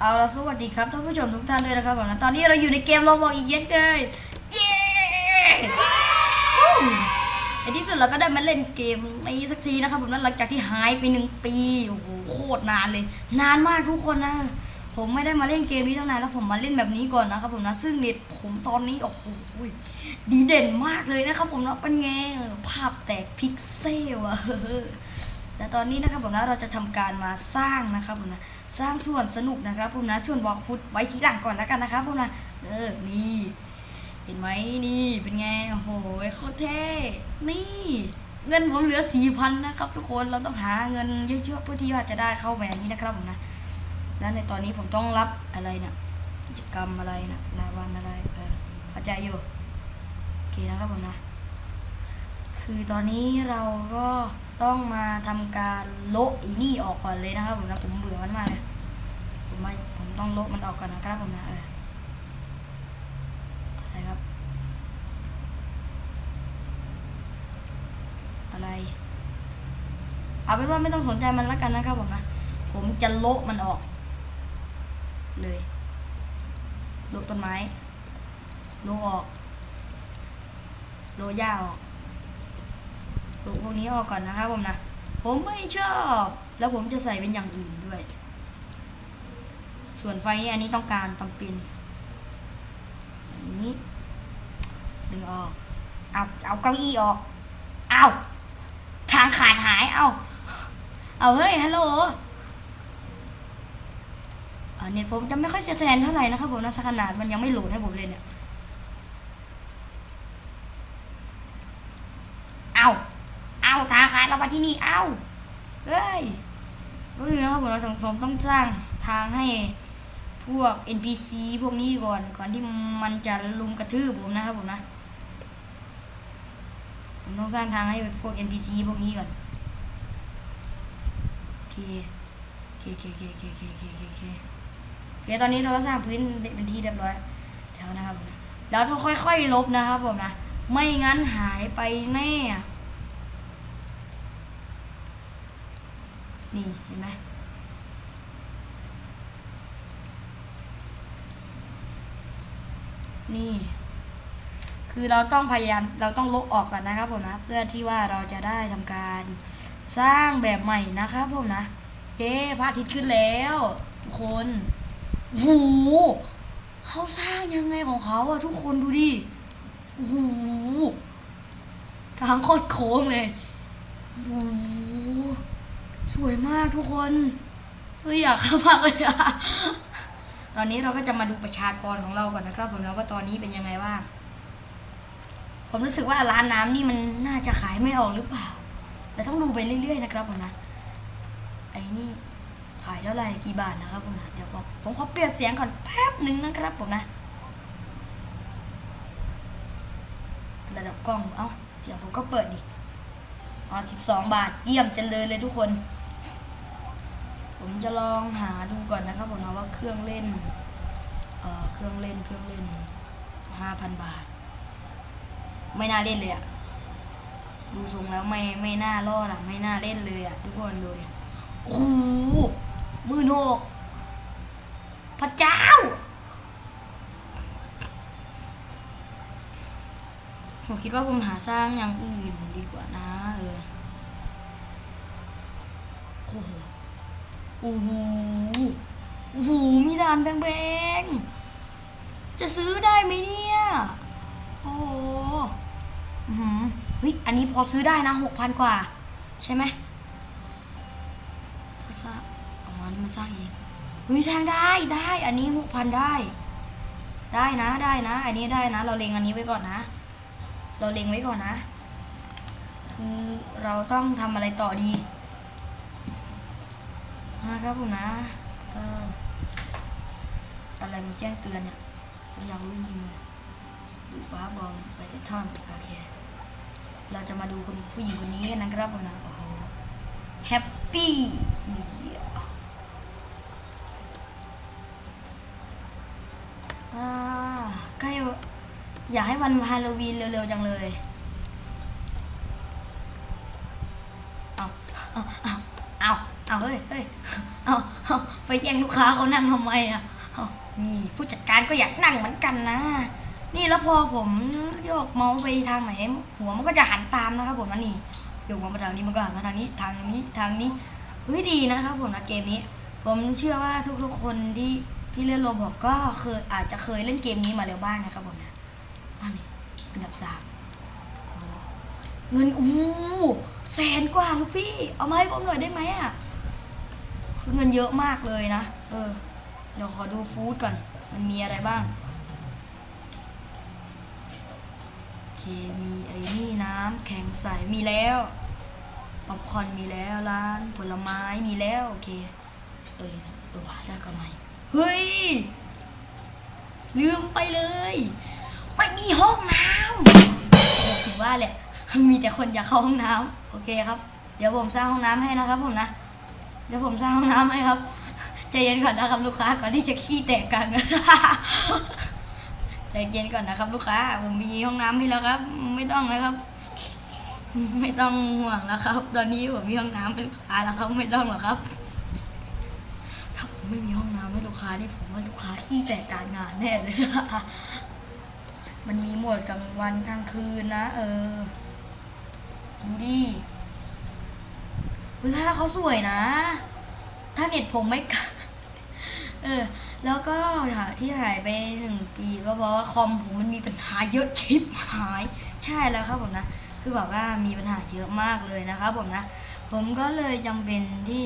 เอาละสวัสดีครับท่านผู้ชมทุกท่านด้วยนะครับผมนะตอนนี้เราอยู่ในเกมโรบอกอีกเย็นเลยเย้อู้ในที่สุดเราก็ได้มาเล่นเกมนี้สักทีนะครับผมนะหลังจากที่หายไปหนึ่งปีโอ้โหโคตรนานเลย นานมากทุกคนนะ ผมไม่ได้มาเล่นเกมนี้ตั้งนานแล้วผมมาเล่นแบบนี้ก่อนนะครับผมนะซึ่งเน็ตผมตอนนี้โอ้โหดีเด่นมากเลยนะครับผมนะเป็นไงภาพแตกพิกเซลอะ แต่ตอนนี้นะครับผมนะเราจะทำการมาสร้างนะครับผมนะสร้างส่วนสนุกนะครับผมนะส่วนบอกฟุตไว้ทีหลังก่อนแล้วกันนะครับผมนะเออนี่เห็นไหมนี่เป็นไงโอ้โหโคตรเท่นี่เงินผมเหลือสี่พันนะครับทุกคนเราต้องหาเงินเยอะๆเพื่อที่ว่าจะได้เข้าแหวนนี้นะครับผมนะแล้วในตอนนี้ผมต้องรับอะไรนะกิจกรรมอะไรนะรายวันอะไรเออเข้าใจอยู่โอเคนะครับผมนะ คือตอนนี้เราก็ ต้องมาทำการโละอีนี่ออกก่อนเลยนะครับผมนะผมเบื่อมันมากเลยผมไม่ผมต้องโละมันออกก่อนนะครับผมนะเอออะไรครับ อะไรเอาเป็นว่าไม่ต้องสนใจมันแล้วกันนะครับผมนะผมจะโละมันออก เลยโละต้นไม้โละออกโละหญ้าออก ลูกพวกนี้ออกก่อนนะครับผมนะ ผมไม่ชอบ แล้วผมจะใส่เป็นอย่างอื่นด้วย ส่วนไฟอันนี้ต้องการต้องเป็นอย่างนี้ดึงออก เอาเอาเก้าอี้ออก เอาทางขาดหาย เอาเอาเฮ้ย ฮัลโหลเน็ตผมจะไม่ค่อยเสียแทนเท่าไหร่นะครับผมนะขนาดมันยังไม่โหลดให้ผมเลยเนี่ย เอาาทางขาดเรามาที่นี่เอ้าเฮ้ยรู้เรื่องครับผมเราผมต้องสร้างทางให้พวก NPC พวกนี้ก่อนก่อนที่มันจะลุมกระทืบผมนะครับผมนะผมต้องสร้างทางให้พวก NPC พวกนี้ก่อนโอเคโอเคโอเคโอเคโอเคโอเคโอเคตอนนี้เราก็สร้างพื้นเป็นที่เรียบร้อยแล้วนะครับผมแล้วต้องค่อยๆลบนะครับผมนะ ไม่งั้นหายไปแน่ นี่เห็นไหมนี่ คือเราต้องพยายามเราต้องลบออกก่อนนะครับผมนะ เพื่อที่ว่าเราจะได้ทำการสร้างแบบใหม่นะครับผมนะเย้พระอาทิตย์ขึ้นแล้วทุกคนโอ้โหเขาสร้างยังไงของเขาอะทุกคนดูดิโอ้โหทางโคตรโค้งเลยโอ้โห สวยมากทุกคนเฮ้ยอยากเข้าพักเลยอะตอนนี้เราก็จะมาดูประชากรของเราก่อนนะครับผมนะว่าตอนนี้เป็นยังไงบ้างผมรู้สึกว่าร้านน้ำนี่มันน่าจะขายไม่ออกหรือเปล่า แต่ต้องดูไปเรื่อยๆนะครับผมนะไอ้นี่ขายเท่าไหร่กี่บาทนะครับผมนะเดี๋ยวผมผมขอเปลี่ยนเสียงก่อนแป๊บหนึ่งนะครับผมนะระดับกล้อง เอ้า เสียงผมก็เปิดดิ อ๋อสิบสองบาท เยี่ยมจังเลยเลยทุกคน ผมจะลองหาดูก่อนนะครับผมนะว่าเครื่องเล่นเอ่อเครื่องเล่นเครื่องเล่นห้าพันบาท ไม่น่าเล่นเลยอะดูทรงแล้วไม่ไม่น่ารอดอะไม่น่าเล่นเลยอะทุกคนดูดิโอ้โหหมื่นหกพระเจ้า ผมคิดว่าผมหาสร้างอย่างอื่นดีกว่านะเออโอ้โห โอ้โหโอ้โหมีด่านแบงๆจะซื้อได้ไหมเนี่ย โอ้โหอื้อเฮ้ย อันนี้พอซื้อได้นะหกพันกว่า ใช่ไหมถ้าสร้างอ๋ออันนี้มันสร้างเองเฮ้ยทางได้ได้ อันนี้หกพันได้ ได้นะได้นะ อันนี้ได้นะ เราเล็งอันนี้ไว้ก่อนนะ เราเล็งไว้ก่อนนะ คือเราต้องทำอะไรต่อดี นะครับผมนะเอออะไรมันแจ้งเตือนเนี่ยผมอยากรู้จริงเลยดูบ้าบอลไปจะท่อนโอเค เราจะมาดูคนผู้หญิงคนนี้กันนะครับผมนะโอ้โหแฮปปี้เยียร์อ่าใกล้อยากให้วันฮาโลวีนเร็วๆจังเลย เอาเอาเอา เอาเอาเฮ้ยเฮ้ยเอาเอาไปแย่งลูกค้าเขานั่งทำไมอะเอานี่ผู้จัดการก็อยากนั่งเหมือนกันนะ นี่แล้วพอผมโยกเมาส์ไปทางไหน หัวมันก็จะหันตามนะครับผมนะนี่โยกเมาส์มาทางนี้มันก็หันมาทางนี้ทางนี้ทางนี้เฮ้ยดีนะครับผมนะเกมนี้ ผมเชื่อว่าทุกๆคนที่ที่เล่นโรบอกก็เคยอาจจะเคยเล่นเกมนี้มาแล้วบ้างนะครับผมนะอันนี้อันดับสามเงินอู้แสนกว่าลูกพี่ เอามาให้ผมหน่อยได้ไหมอะ คือเงินเยอะมากเลยนะ เออ เดี๋ยวขอดูฟู้ดก่อน มันมีอะไรบ้าง โอเค มีไอ้นี่น้ำแข็งใส มีแล้วป๊อปคอนมีแล้วร้านผลไม้มีแล้วโอเค เออเออว่าได้ก็ไม่เฮ้ย ลืมไปเลย ไม่มีห้องน้ำถึงว่าแหละมีแต่คนอยากเข้าห้องน้ำโอเคครับ เดี๋ยวผมสร้างห้องน้ำให้นะครับผมนะ เดี๋ยวผมสร้างห้องน้ำให้ครับใจเย็นก่อนนะครับลูกค้าก่อนที่จะขี้แตกกันใจเย็นก่อนนะครับ ลูกค้า ผมมีห้องน้ำให้แล้วครับ ไม่ต้องนะครับ ไม่ต้องห่วงแล้วครับ ตอนนี้ผมมีห้องน้ำให้ลูกค้าแล้วครับไม่ต้องหรอกครับ ถ้าผมไม่มีห้องน้ำให้ลูกค้านี่ผมว่าลูกค้าขี้แตกการงานแน่เลยนะมันมีหมดกลางวันกลางคืนนะ เออดูดิ วิภาเขาสวยนะ ถ้าเน็ตผมไม่กเออ แล้วก็หาที่หายไปหนึ่งปีก็เพราะว่าคอมผมมันมีปัญหาเยอะชิบหาย ใช่แล้วครับผมนะ คือแบบว่ามีปัญหาเยอะมากเลยนะครับผมนะ ผมก็เลยจำเป็นที่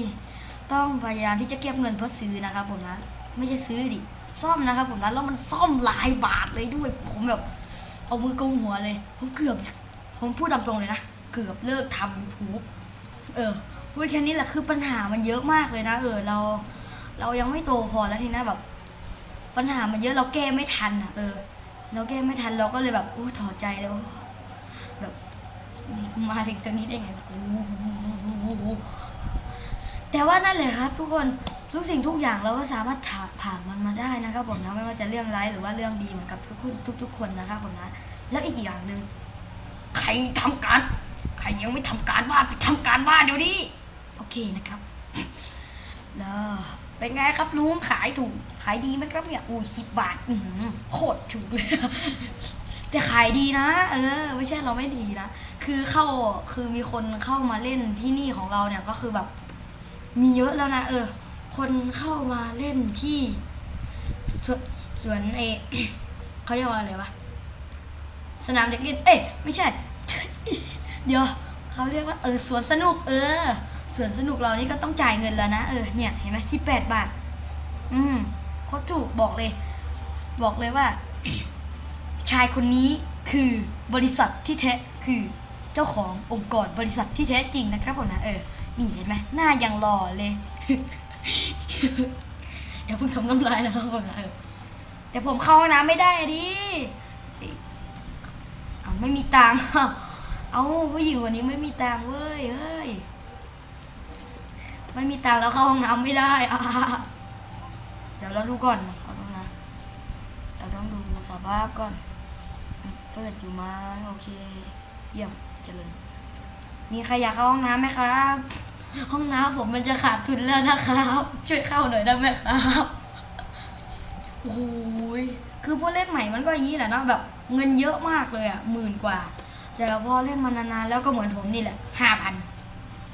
ต้องพยายามที่จะเก็บเงินเพื่อซื้อนะครับผมนะ ไม่ใช่ซื้อดิ ซ่อมนะครับผมนะ แล้วมันซ่อมหลายบาทเลยด้วย ผมแบบเอามือกงหัวเลย ผมเกือบ ผมพูดตามตรงเลยนะ เกือบเลิกทำ YouTube เออพูดแค่นี้แหละคือปัญหามันเยอะมากเลยนะเออเรา เรายังไม่โตพอแล้วทีนี้แบบ ปัญหามันเยอะเราแก้ไม่ทันอะ เออ เราแก้ไม่ทันเราก็เลยแบบโอ้ถอดใจเลยว่าแบบมาถึงตรงนี้ได้ไงแบบโอ้แต่ว่านั่นเลยครับ ทุกคนทุกสิ่งทุกอย่างเราก็สามารถผ่านมันมาได้นะครับผมนะไม่ว่าจะเรื่องร้ายหรือว่าเรื่องดีเหมือนกับทุกคนทุก ๆ คนนะครับผมนะ แล้วอีกอย่างหนึ่งใครทำการ ใครยังไม่ทำการบ้านไปทำการบ้านเดี๋ยวนี้โอเคนะครับแล้วเป็นไงครับลุงขายถูกขายดีไหมครับเนี่ยอุ้ยสิบบาทอื้อหือโคตรถูกเลยแต่ขายดีนะเออไม่ใช่เราไม่ดีนะคือเข้าคือมีคนเข้ามาเล่นที่นี่ของเราเนี่ยก็คือแบบ มีเยอะแล้วนะ เออ คนเข้ามาเล่นที่สสวนเอเขาเรียกว่าอะไรวะสนามเด็กเล่นเอ้ยไม่ใช่ เดี๋ยวเขาเรียกว่าเออสวนสนุก เออสวนสนุกเรานี่ก็ต้องจ่ายเงินแล้วนะเออเนี่ยเห็นไหมสิบแปดบาท อืมโคตรถูกบอกเลย บอกเลยว่า ชายคนนี้คือบริษัทที่แท้คือเจ้าขององค์กรบริษัทที่แท้จริงนะครับผมนะเออนี่เห็นไหมหน้ายังหล่อเลยเดี๋ยวเพิ่งทำน้ำลายนะครับผมนะเออแต่ผมเข้าห้องน้ำไม่ได้ดิเอาไม่มีตังค์ เอาผู้หญิงคนนี้ไม่มีตังเว้ยเฮ้ย ไม่มีตังแล้วเข้าห้องน้ำไม่ได้อะเดี๋ยวเราดูก่อนเอาตรงนะเราต้องดูสภาพก่อนเปิดอยู่ไหมโอเค เยี่ยมเจริญ มีใครอยากเข้าห้องน้ำไหมครับ ห้องน้ำผมมันจะขาดทุนแล้วนะครับ ช่วยเข้าหน่อยได้ไหมครับโอ้ยคือพวกเล่นใหม่มันก็ยี้แหละเนาะแบบเงินเยอะมากเลยอะหมื่นกว่า แต่พอเล่นมานานๆแล้วก็เหมือนผมนี่แหละห้าพัน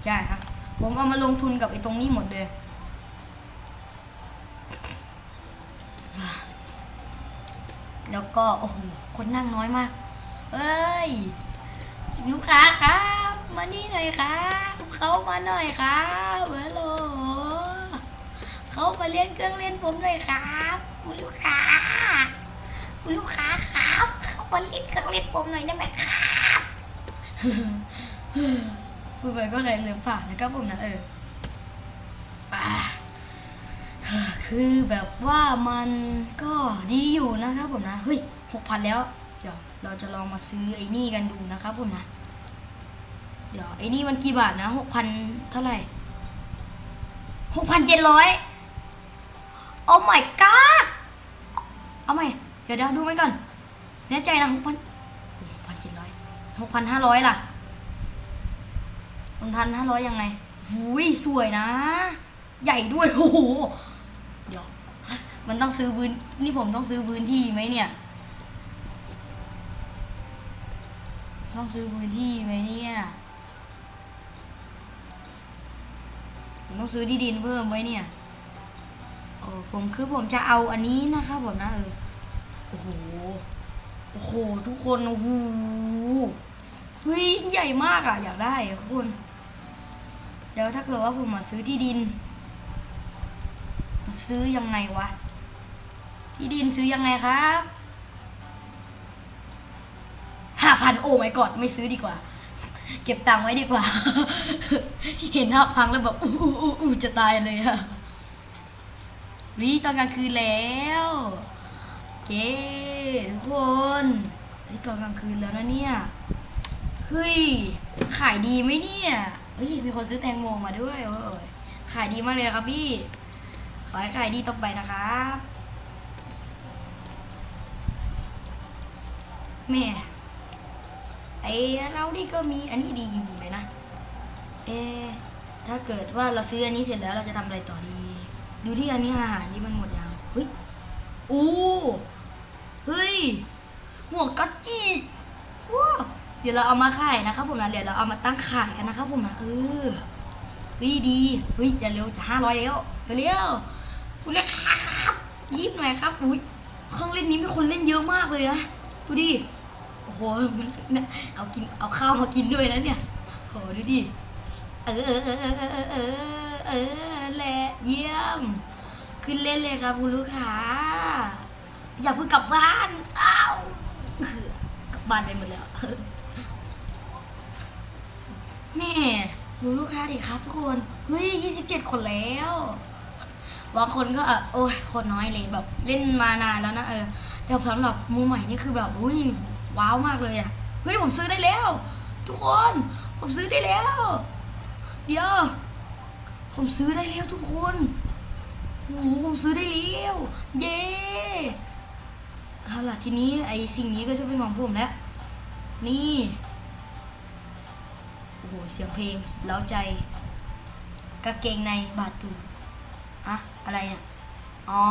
ใช่ครับ ผมเอามาลงทุนกับไอ้ตรงนี้หมดเลยแล้วก็โอ้โหคนนั่งน้อยมาก เอ้ย ลูกค้าครับ มานี่หน่อยครับเขามาหน่อยครับฮัลโหลเขามาเล่นเครื่องเล่นผมหน่อยครับคุณลูกค้าคุณลูกค้าครับเขามาเล่นเครื่องเล่นผมหน่อยได้ไหมครับ พูดไปก็เลยลืมผ่านนะครับผมนะเออคือแบบว่ามันก็ดีอยู่นะครับผมนะ เฮ้ยหกพันแล้ว เดี๋ยวเราจะลองมาซื้อไอ้นี่กันดูนะครับผมนะ เดี๋ยวไอ้นี่มันกี่บาทนะหกพันเท่าไหร่หกพันเจ็ดร้อยโอ้ my god เอาใหม่ เดี๋ยวเดี๋ยวดูไว้ก่อนแน่ใจนะหกพัน หกพันห้าร้อยล่ะหกพันห้าร้อยยังไงหุยสวยนะ ใหญ่ด้วยโอ้โหเดี๋ยวมันต้องซื้อพื้นนี่ผมต้องซื้อพื้นที่ไหมเนี่ย ต้องซื้อพื้นที่ไหมเนี่ยผมต้องซื้อที่ดินเพิ่มไว้เนี่ยโอ้ผมคือผมจะเอาอันนี้นะครับผมนะเออโอ้โห โอ้โห ทุกคน โอ้โห เฮ้ยใหญ่มากอะอยากได้ทุกคน เดี๋ยวถ้าเกิดว่าผมมาซื้อที่ดิน ซื้อยังไงวะ ที่ดินซื้อยังไงครับห้าพันโอ้ไม่กอดไม่ซื้อดีกว่า เก็บตังค์ไว้ดีกว่า เห็นห้าพังแล้วแบบอู้อู้อู้อู้จะตายเลยอะวิตอนกลางคืนแล้วเย้ทุกคนนี่ตอนกลางคืนแล้วนะเนี่ย เฮ้ย ขายดีไหมเนี่ยเฮ้ยมีคนซื้อแตงโมมาด้วยโอ้ยขายดีมากเลยครับพี่ ขอให้ขายดีต่อไปนะครับแม่ไอเรานี่ก็มีอันนี้ดีจริงๆเลยนะ เอถ้าเกิดว่าเราซื้ออันนี้เสร็จแล้วเราจะทำอะไรต่อดี ดูที่อันนี้อาหารนี่มันหมดยังเฮ้ยอู้เฮ้ยหมวกกัจจิว้าว เดี๋ยวเราเอามาขายนะครับผมนะเดี๋ยวเราเอามาตั้งขายกันนะครับผมนะเออเฮ้ยดีเฮ้ยจะเร็วจะห้าร้อยแล้วเร็วคุณเล็กครับยิบหน่อยครับอุ้ยเครื่องเล่นนี้มีคนเล่นเยอะมากเลยนะดูดิโอ้โหมันเอากินเอาข้าวมากินด้วยนะเนี่ยโหดูดิเออเออเออเออเออเออเออแหละเยี่ยมขึ้นเล่นเลยครับคุณลูกค้าอย่าเพิ่งกลับบ้านอ้าวกลับบ้านไปหมดแล้ว แม่ดูลูกค้าดิครับทุกคน เฮ้ยยี่สิบเจ็ดคนแล้วบางคนก็เออโอ้ยคนน้อยเลยแบบเล่นมานานแล้วนะเออ แต่สำหรับมือใหม่นี่คือแบบอุ้ยว้าวมากเลยอะ เฮ้ยผมซื้อได้แล้ว ทุกคนผมซื้อได้แล้ว เดี๋ยว ผมซื้อได้แล้วทุกคนโอ้โหผมซื้อได้แล้วเย้เอาล่ะทีนี้ไอ้สิ่งนี้ก็จะเป็นของผมแล้ว นี่ โหเสียงเพลงเล้าใจกางเกงในบาดตูอะอะไรเนี่ยอ๋อ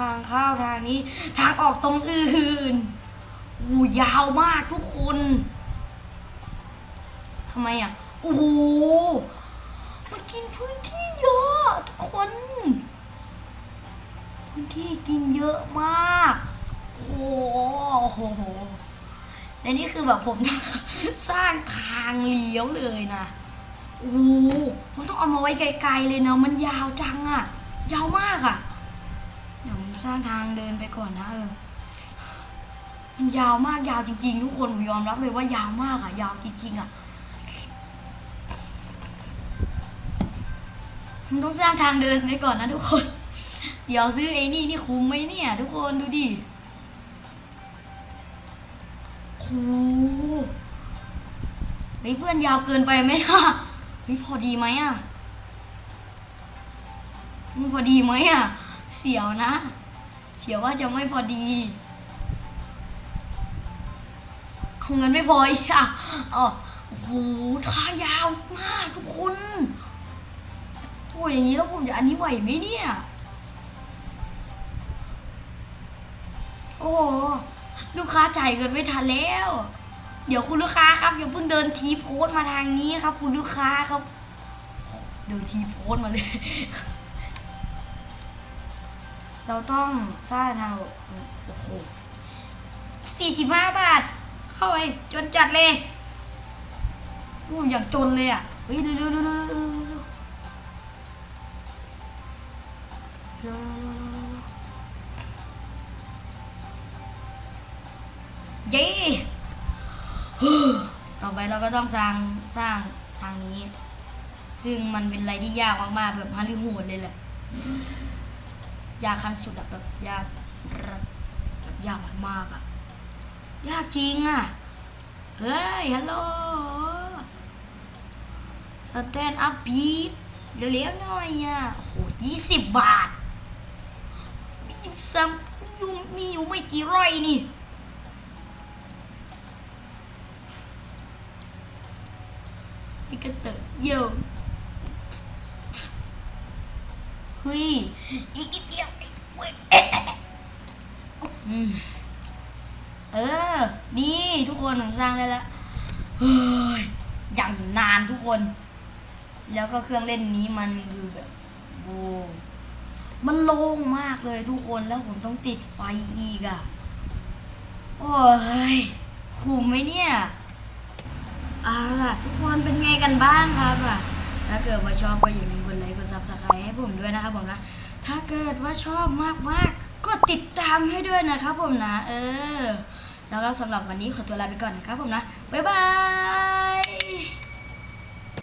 ทางเข้าทางนี้ ทางออกตรงอื่นโอ้ยาวมากทุกคนทำไมอะโอ้โหมันกินพื้นที่เยอะทุกคน พื้นที่กินเยอะมาก โอ้โห และนี่คือแบบผม สร้างทางเลี้ยวเลยนะโอ้โหมันต้องเอามาไว้ไกลๆเลยเนาะมันยาวจังอะยาวมากอะเดี๋ยวผมสร้างทางเดินไปก่อนนะเออมันยาวมากยาวจริง ๆ ทุกคนผมยอมรับเลยว่ายาวมากอะยาวจริงๆอะมันต้องสร้างทางเดินไปก่อนนะทุกคน เดี๋ยวซื้อไอ้นี่นี่คุ้มไหมเนี่ย ทุกคนดูดิโอ้ เฮ้ยเพื่อนยาวเกินไปไหมล่ะเฮ้ยพอดีไหมอะมันพอดีไหมอะ เสียวนะ เสียวว่าจะไม่พอดีเอาเงินไม่พออีกอะอ๋อโอ้โหทางยาวมากทุกคนโอ้ยอย่างนี้แล้วผมจะอันนี้ไหวไหมเนี่ย โอ้โหลูกค้าจ่ายเงินไม่ทันแล้ว เดี๋ยวคุณลูกค้าครับอย่าเพิ่งเดินทีโพสมาทางนี้ครับ คุณลูกค้าครับ เดินทีโพสมาเลย เราต้องสร้างทางโอ้โหสี่สิบห้าบาท เข้าไปจนจัดเลยโอ้อย่างจนเลยอะเฮ้ยเร็วเร็วเร็วเร็วเร็วเร็วเย้ เราก็ต้องสร้างสร้างทางนี้ ซึ่งมันเป็นอะไรที่ยากมากๆแบบฮาลิฮูดเลยแหละยากขั้นสุดอะแบบยากแบบยากมากๆอะยากจริงอะเฮ้ยฮัลโหลสแตนอัพบีทเร็วๆหน่อยอะโอ้โหยี่สิบบาทมีอยู่ซ้ำมีอยู่ไม่กี่ไร่นี่นี่ กเตอร์เยอะเฮ้ยอีกนิดเดียวเออ ดีทุกคนผมสร้างได้แล้วเฮ้ยอย่างนานทุกคน แล้วก็เครื่องเล่นนี้มันคือแบบโบมันโล่งมากเลยทุกคนแล้วผมต้องติดไฟอีกอะ่ะ โอ้ยคุ้มไหมเนี่ย เอาล่ะทุกคนเป็นไงกันบ้างครับอะถ้าเกิดว่าชอบก็อย่าลืมกดไลค์กดซับสไครต์ให้ผมด้วยนะครับผมนะถ้าเกิดว่าชอบมากๆก็ติดตามให้ด้วยนะครับผมนะ เออ แล้วก็สำหรับวันนี้ขอตัวลาไปก่อนนะครับผมนะบ๊ายบาย